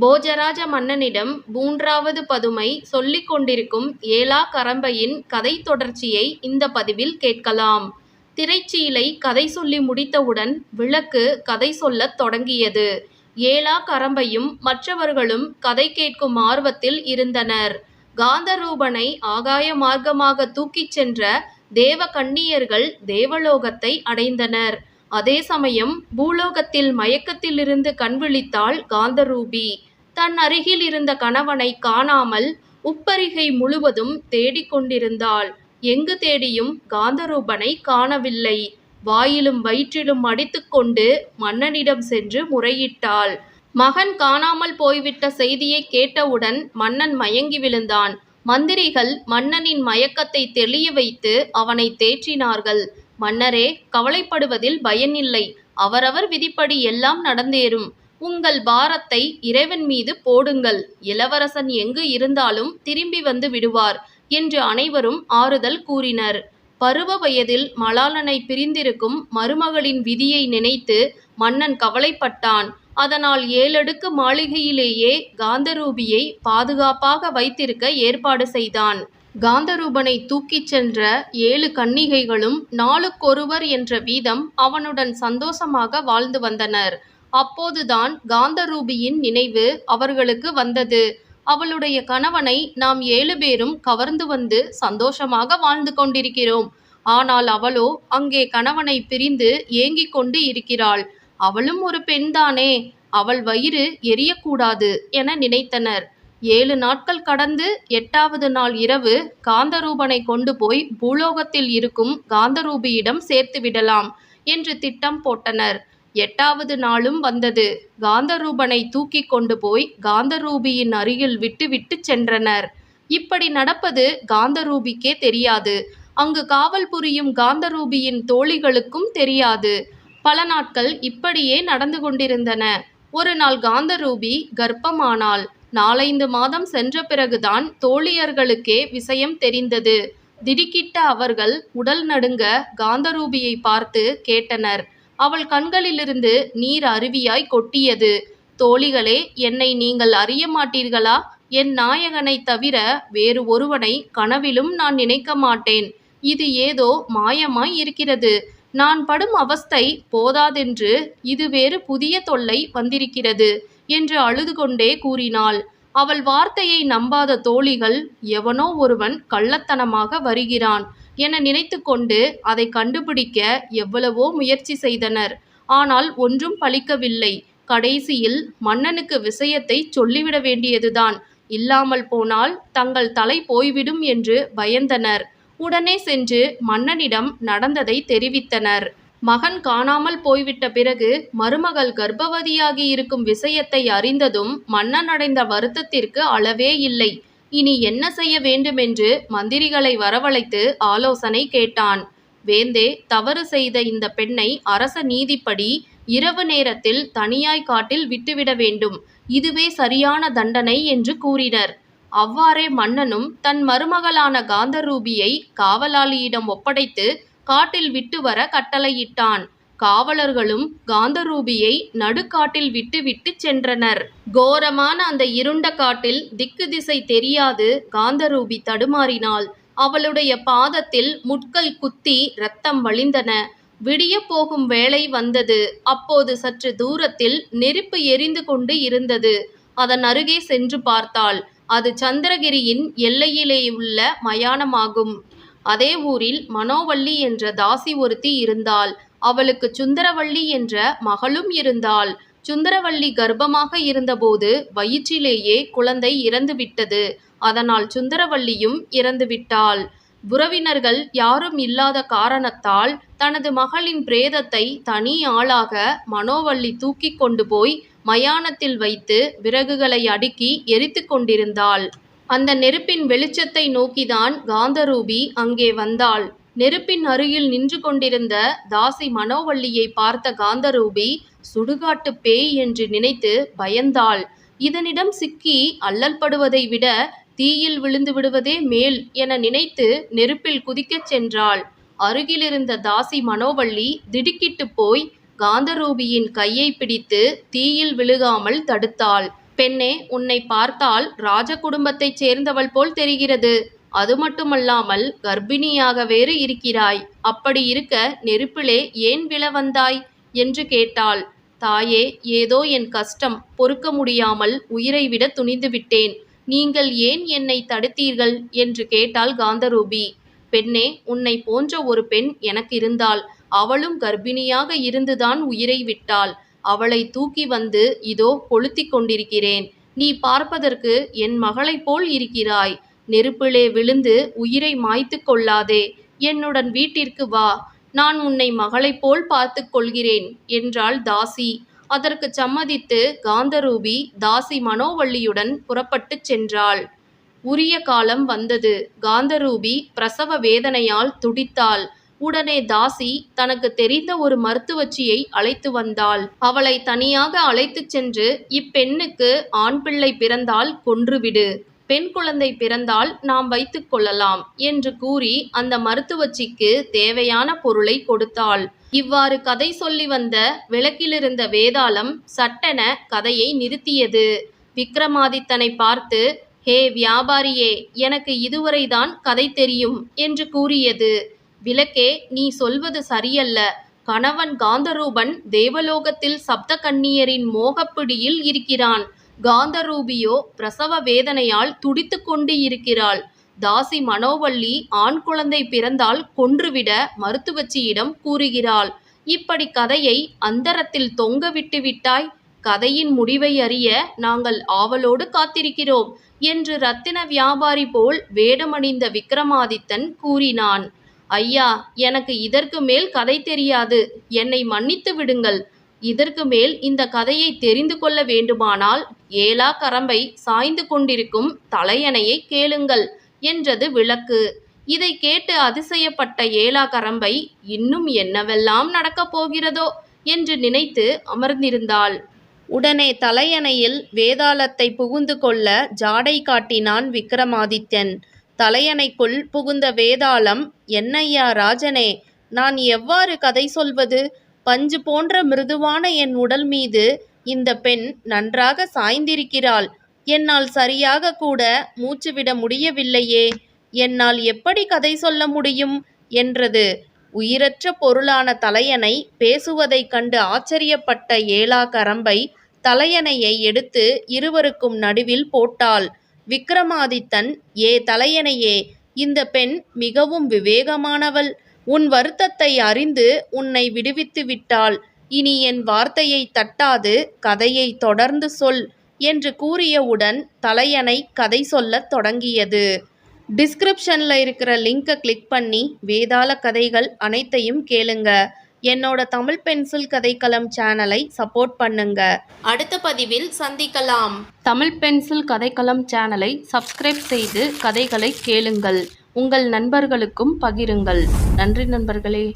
போஜராஜ மன்னனிடம் மூன்றாவது பதுமை சொல்லிக் கொண்டிருக்கும் ஏலா கரம்பையின் கதை தொடர்ச்சியை இந்த பதிவில் கேட்கலாம். திரைச்சீலை கதை சொல்லி முடித்தவுடன் விளக்கு கதை சொல்லத் தொடங்கியது. ஏலா கரம்பையும் மற்றவர்களும் கதை கேட்கும் ஆர்வத்தில் இருந்தனர். காந்தரூபனை ஆகாய மார்க்கமாக தூக்கிச் சென்ற தேவ கண்ணியர்கள் தேவலோகத்தை அடைந்தனர். அதே சமயம் பூலோகத்தில் மயக்கத்திலிருந்து கண்விழித்தாள் காந்தரூபி. தன் அருகில் இருந்த கணவனை காணாமல் உப்பரிகை முழுவதும் தேடிக்கொண்டிருந்தாள் எங்கு தேடியும் காந்தரூபனை காணவில்லை. வாயிலும் வயிற்றிலும் அடித்துக்கொண்டு மன்னனிடம் சென்று முறையிட்டாள். மகன் காணாமல் போய்விட்ட செய்தியை கேட்டவுடன் மன்னன் மயங்கி விழுந்தான். மந்திரிகள் மன்னனின் மயக்கத்தை தெளிய வைத்து அவனை தேற்றினார்கள். மன்னரே கவலைப்படுவதில் பயனில்லை. அவரவர் விதிப்படி எல்லாம் நடந்தேறும். உங்கள் பாரத்தை இறைவன் மீது போடுங்கள். இளவரசன் எங்கு இருந்தாலும் திரும்பி வந்து விடுவார் என்று அனைவரும் ஆறுதல் கூறினர். பருவ வயதில் மலாலனை பிரிந்திருக்கும் மருமகளின் விதியை நினைத்து மன்னன் கவலைப்பட்டான். அதனால் ஏழடுக்கு மாளிகையிலேயே காந்தரூபியை பாதுகாப்பாக வைத்திருக்க ஏற்பாடு செய்தான். காந்தரூபனை தூக்கிச் சென்ற ஏழு கன்னிகைகளும் நாளுக்கொருவர் என்ற வீதம் அவனுடன் சந்தோஷமாக வாழ்ந்து வந்தனர். அப்போதுதான் காந்தரூபியின் நினைவு அவர்களுக்கு வந்தது. அவளுடைய கணவனை நாம் ஏழு பேரும் கவர்ந்து வந்து சந்தோஷமாக வாழ்ந்து கொண்டிருக்கிறோம். ஆனால் அவளோ அங்கே கணவனை பிரிந்து ஏங்கிக் கொண்டு இருக்கிறாள். அவளும் ஒரு பெண்தானே அவள் வயிறு எரியக்கூடாது என நினைத்தனர். ஏழு நாட்கள் கடந்து எட்டாவது நாள் இரவு காந்தரூபனை கொண்டு போய் பூலோகத்தில் இருக்கும் காந்தரூபியிடம் சேர்த்து விடலாம் என்று திட்டம் போட்டனர். எட்டாவது நாளும் வந்தது. காந்தரூபனை தூக்கி கொண்டு போய் காந்தரூபியின் அருகில் விட்டுவிட்டு சென்றனர். இப்படி நடப்பது காந்தரூபிக்கே தெரியாது. அங்கு காவல் புரியும் காந்தரூபியின் தோழிகளுக்கும் தெரியாது. பல நாட்கள் இப்படியே நடந்து கொண்டிருந்தன. ஒரு நாள் காந்தரூபி கர்ப்பமானாள். நாலைந்து மாதம் சென்ற பிறகுதான் தோழியர்களுக்கே விஷயம் தெரிந்தது. திடுக்கிட்ட அவர்கள் உடல் நடுங்க காந்தரூபியை பார்த்து கேட்டனர். அவள் கண்களிலிருந்து நீர் அருவியாய் கொட்டியது. தோழிகளே என்னை நீங்கள் அறிய மாட்டீர்களா? என் நாயகனை தவிர வேறு ஒருவனை கனவிலும் நான் நினைக்க மாட்டேன். இது ஏதோ மாயமாய் இருக்கிறது. நான் படும் அவஸ்தை போதாதென்று இது வேறு புதிய தொல்லை வந்திருக்கிறது. என்று அழுது கொண்டே கூறினாள். அவள் வார்த்தையை நம்பாத தோழிகள் எவனோ ஒருவன் கள்ளத்தனமாக வருகிறான் என நினைத்து கொண்டு அதை கண்டுபிடிக்க எவ்வளவோ முயற்சி செய்தனர். ஆனால் ஒன்றும் பலிக்கவில்லை கடைசியில் மன்னனுக்கு விஷயத்தை சொல்லிவிட வேண்டியதுதான். இல்லாமல் போனால் தங்கள் தலை போய்விடும் என்று பயந்தனர். உடனே சென்று மன்னனிடம் நடந்ததை தெரிவித்தனர். மகன் காணாமல் போய்விட்ட பிறகு மருமகள் கர்ப்பவதியாகி இருக்கும் விஷயத்தை அறிந்ததும் மன்னன் அடைந்த வருத்தத்திற்கு அளவே இல்லை. இனி என்ன செய்ய வேண்டுமென்று மந்திரிகளை வரவழைத்து ஆலோசனை கேட்டான். வேந்தே தவறு செய்த இந்த பெண்ணை அரச நீதிப்படி இரவு நேரத்தில் தனியாய் காட்டில் விட்டுவிட வேண்டும். இதுவே சரியான தண்டனை என்று கூறினர். அவ்வாறே மன்னனும் தன் மருமகளான காந்தரூபியை காவலாளியிடம் ஒப்படைத்து காட்டில் விட்டு வர கட்டளையிட்டான். காவலர்களும் காந்தரூபியை நடுக்காட்டில் விட்டுவிட்டு சென்றனர். கோரமான அந்த இருண்ட காட்டில் திக்கு திசை தெரியாது காந்தரூபி தடுமாறினாள். அவளுடைய பாதத்தில் முட்கள் குத்தி ரத்தம் வழிந்தன. விடிய போகும் வேளை வந்தது. அப்போது சற்று தூரத்தில் நெருப்பு எரிந்து கொண்டு இருந்தது. அதன் அருகே சென்று பார்த்தாள். அது சந்திரகிரியின் எல்லையிலே உள்ள மயானமாகும். அதே ஊரில் மனோவள்ளி என்ற தாசி ஒருத்தி இருந்தாள். அவளுக்கு சுந்தரவள்ளி என்ற மகளும் இருந்தாள். சுந்தரவள்ளி கர்ப்பமாக இருந்தபோது வயிற்றிலேயே குழந்தை இறந்துவிட்டது. அதனால் சுந்தரவள்ளியும் இறந்துவிட்டாள். உறவினர்கள் யாரும் இல்லாத காரணத்தால் தனது மகளின் பிரேதத்தை தனி ஆளாக மனோவள்ளி தூக்கி கொண்டு போய் மயானத்தில் வைத்து விறகுகளை அடுக்கி எரித்து கொண்டிருந்தாள். அந்த நெருப்பின் வெளிச்சத்தை நோக்கிதான் காந்தரூபி அங்கே வந்தாள். நெருப்பின் அருகில் நின்று கொண்டிருந்த தாசி மனோவள்ளியை பார்த்த காந்தரூபி சுடுகாட்டு பேய் என்று நினைத்து பயந்தாள். இதனிடம் சிக்கி அல்லல்படுவதை விட தீயில் விழுந்து விடுவதே மேல் என நினைத்து நெருப்பில் குதிக்கச் சென்றாள். அருகிலிருந்த தாசி மனோவள்ளி திடுக்கிட்டு போய் காந்தரூபியின் கையை பிடித்து தீயில் விழுகாமல் தடுத்தாள். பெண்ணே உன்னை பார்த்தால் ராஜ குடும்பத்தைச் சேர்ந்தவள் போல் தெரிகிறது. அது மட்டுமல்லாமல் கர்ப்பிணியாக வேறு இருக்கிறாய். அப்படி இருக்க நெருப்பிலே ஏன் விழ வந்தாய்? என்று கேட்டாள். தாயே ஏதோ என் கஷ்டம். பொறுக்க முடியாமல் உயிரை விட துணிந்து விட்டேன். நீங்கள் ஏன் என்னை தடுத்தீர்கள்? என்று கேட்டாள் காந்தரூபி. பெண்ணே உன்னை போன்ற ஒரு பெண் எனக்கு இருந்தாள் அவளும் கர்ப்பிணியாக இருந்துதான் உயிரை விட்டாள். அவளை தூக்கி வந்து இதோ கொளுத்திக் கொண்டிருக்கிறேன். நீ பார்ப்பதற்கு என் மகளைப் போல் இருக்கிறாய். நெருப்பிலே விழுந்து உயிரை மாய்த்து கொள்ளாதே. என்னுடன் வீட்டிற்கு வா. நான் உன்னை மகளைப் போல் பார்த்து கொள்கிறேன் என்றாள் தாசி. அதற்கு சம்மதித்து காந்தரூபி தாசி மனோவள்ளியுடன் புறப்பட்டுச் சென்றாள். உரிய காலம் வந்தது. காந்தரூபி பிரசவ வேதனையால் துடித்தாள். உடனே தாசி தனக்கு தெரிந்த ஒரு மருத்துவச்சியை அழைத்து வந்தாள். அவளை தனியாக அழைத்துச் சென்று இப்பெண்ணுக்கு ஆண் பிள்ளை பிறந்தால் கொன்றுவிடு பெண் குழந்தை பிறந்தால் நாம் வைத்துக் கொள்ளலாம் என்று கூறி அந்த மருத்துவச்சிக்கு தேவையான பொருளை கொடுத்தாள். இவ்வாறு கதை சொல்லி வந்த விளக்கிலிருந்த வேதாளம் சட்டென கதையை நிறுத்தியது. விக்ரமாதித்தனை பார்த்து ஹே வியாபாரியே எனக்கு இதுவரைதான் கதை தெரியும் என்று கூறியது. விளக்கே நீ சொல்வது சரியல்ல. கணவன் காந்தரூபன் தேவலோகத்தில் சப்த கன்னியரின் மோகப்பிடியில் இருக்கிறான். காந்தரூபியோ பிரசவ வேதனையால் துடித்து கொண்டு இருக்கிறாள். தாசி மனோவள்ளி ஆண் குழந்தை பிறந்தால் கொன்றுவிட மருத்துவச்சியிடம் கூறுகிறாள். இப்படி கதையை அந்தரத்தில் தொங்க விட்டு விட்டாய்? கதையின் முடிவை அறிய நாங்கள் ஆவலோடு காத்திருக்கிறோம் என்று ரத்தின வியாபாரி போல் வேடமணிந்த விக்ரமாதித்தன் கூறினான். ஐயா எனக்கு இதற்கு மேல் கதை தெரியாது. என்னை மன்னித்து விடுங்கள். இதற்கு மேல் இந்த கதையை தெரிந்து கொள்ள வேண்டுமானால் ஏலா கரம்பை சாய்ந்து கொண்டிருக்கும் தலையணையை கேளுங்கள் என்றது விளக்கு. இதை கேட்டு அதிசயப்பட்ட ஏலா கரம்பை இன்னும் என்னவெல்லாம் நடக்கப் போகிறதோ என்று நினைத்து அமர்ந்திருந்தாள். உடனே தலையணையில் வேதாளத்தை புகுந்து கொள்ள ஜாடை காட்டினான் விக்ரமாதித்யன் தலையணைக்குள் புகுந்த வேதாளம் என்னையா ராஜனே நான் எவ்வாறு கதை சொல்வது? பஞ்சு போன்ற மிருதுவான என் உடல் மீது இந்த பெண் நன்றாக சாய்ந்திருக்கிறாள். என்னால் சரியாக கூட மூச்சுவிட முடியவில்லையே. என்னால் எப்படி கதை சொல்ல முடியும்? என்றது. உயிரற்ற பொருளான தலையணை பேசுவதைக் கண்டு ஆச்சரியப்பட்ட ஏலா கரம்பை தலையணையை எடுத்து இருவருக்கும் நடுவில் போட்டாள். விக்ரமாதித்தன் ஏ தலையனையே இந்த பெண் மிகவும் விவேகமானவள். உன் வருத்தத்தை அறிந்து உன்னை விடுவித்து விட்டாள். இனி என் வார்த்தையை தட்டாது கதையை தொடர்ந்து சொல் என்று கூறியவுடன் தலையணை கதை சொல்லத் தொடங்கியது. டிஸ்கிரிப்ஷனில் இருக்கிற லிங்கை கிளிக் பண்ணி வேதாள கதைகள் அனைத்தையும் கேளுங்க. என்னோட தமிழ் பென்சில் கதைக்களம் சேனலை சப்போர்ட் பண்ணுங்க. அடுத்த பதிவில் சந்திக்கலாம். தமிழ் பென்சில் கதைக்களம் சேனலை சப்ஸ்கிரைப் செய்து கதைகளை கேளுங்கள். உங்கள் நண்பர்களுக்கும் பகிருங்கள். நன்றி நண்பர்களே.